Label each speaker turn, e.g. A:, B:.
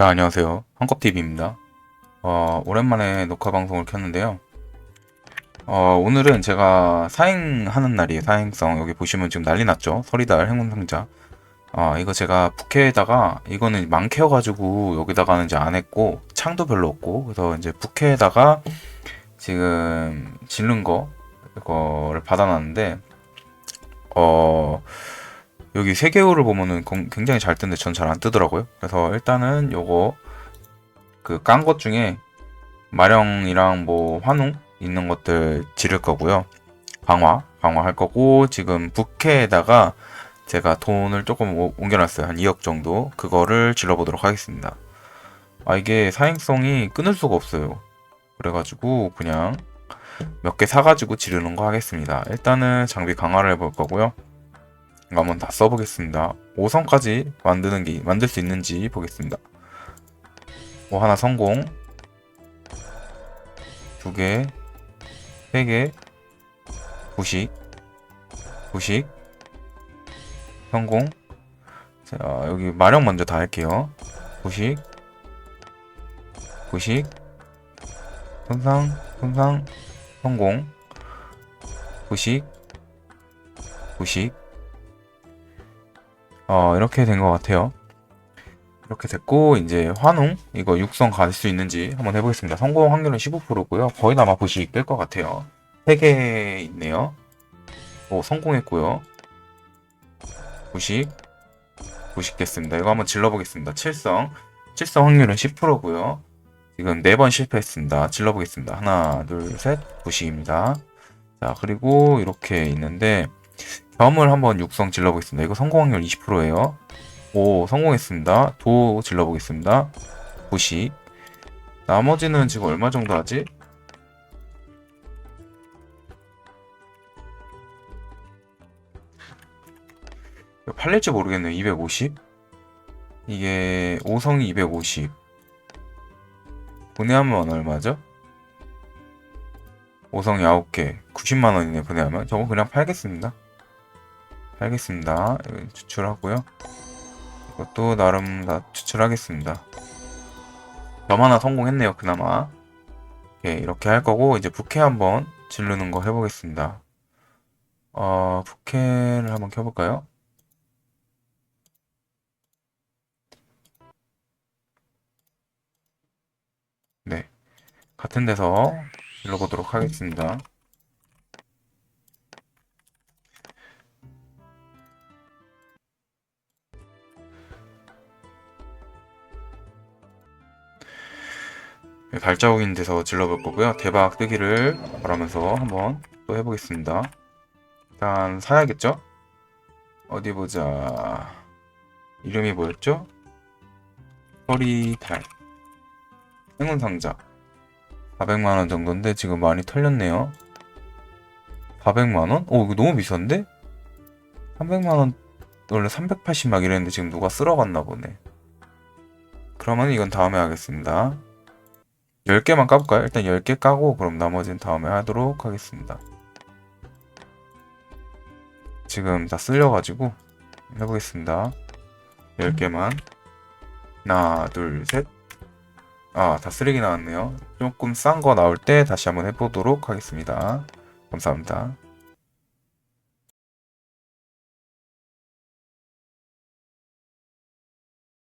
A: 자, 안녕하세요. 한컵TV입니다. 어, 오랜만에 녹화 방송을 켰는데요. 어, 오늘은 제가 사행하는 날이에요. 사행성. 여기 보시면 지금 난리 났죠? 서리달 행운 상자. 아, 이거 제가 부캐에다가, 이거는 망캐여 가지고 여기다가는 이제 안 했고, 창도 별로 없고, 그래서 이제 부캐에다가 지금 질른 거, 이거를 받아놨는데, 어, 여기 세개호를 보면은 건- 굉장히 잘 뜨는데 전 잘 안 뜨더라고요. 그래서 일단은 요거 그 깐 것 중에 마령이랑 뭐 환웅 있는 것들 지를 거고요. 강화, 강화 할 거고 지금 부캐에다가 제가 돈을 조금 오- 옮겨놨어요. 한 2억 정도. 그거를 질러보도록 하겠습니다. 아 이게 사행성이 끊을 수가 없어요. 그래가지고 그냥 몇 개 사가지고 지르는 거 하겠습니다. 일단은 장비 강화를 해볼 거고요. 한번 다 써보겠습니다. 5성까지 만드는 게 만들 수 있는지 보겠습니다. 뭐 하나 성공, 두 개, 세 개, 부식, 부식, 성공. 자 여기 마력 먼저 다 할게요. 부식, 부식, 손상, 손상, 성공, 부식, 부식. 어, 이렇게 된 것 같아요. 이렇게 됐고, 이제 환웅, 이거 육성 갈수 있는지 한번 해보겠습니다. 성공 확률은 15%고요. 거의 아마 부식 뺄것 같아요. 3개 있네요. 오, 성공했고요. 부식, 부식 됐습니다. 이거 한번 질러보겠습니다. 7성, 7성 확률은 10%고요. 지금 4번 실패했습니다. 질러보겠습니다. 하나, 둘, 셋, 부식입니다. 자, 그리고 이렇게 있는데, 점을 한번 육성 질러보겠습니다. 이거 성공 확률 20%예요. 오, 성공했습니다. 도 질러보겠습니다. 부식. 나머지는 지금 얼마 정도 하지? 팔릴지 모르겠네요. 250? 이게 5성이 250. 분해하면 얼마죠? 5성이 9개. 90만원이네, 분해하면. 저거 그냥 팔겠습니다. 알겠습니다. 이거 추출하고요. 이것도 나름 다 추출하겠습니다. 점 하나 성공했네요, 그나마. 예, 이렇게 할 거고, 이제 부캐 한번 지르는 거 해보겠습니다. 어, 부캐를 한번 켜볼까요? 네. 같은 데서 질러보도록 하겠습니다. 발자국 있는 데서 질러볼 거고요. 대박 뜨기를 바라면서 한번 또 해보겠습니다. 일단 사야겠죠? 어디 보자. 이름이 뭐였죠? 허리달. 행운 상자. 400만원 정도인데 지금 많이 털렸네요. 400만원? 오, 이거 너무 비싼데? 300만원, 원래 380 막 이랬는데 지금 누가 쓸어갔나 보네. 그러면 이건 다음에 하겠습니다. 10개만 까볼까요? 일단 10개 까고 그럼 나머지는 다음에 하도록 하겠습니다. 지금 다 쓸려가지고 해보겠습니다. 10개만 하나 둘 셋 아 다 쓰레기 나왔네요. 조금 싼 거 나올 때 다시 한번 해보도록 하겠습니다. 감사합니다.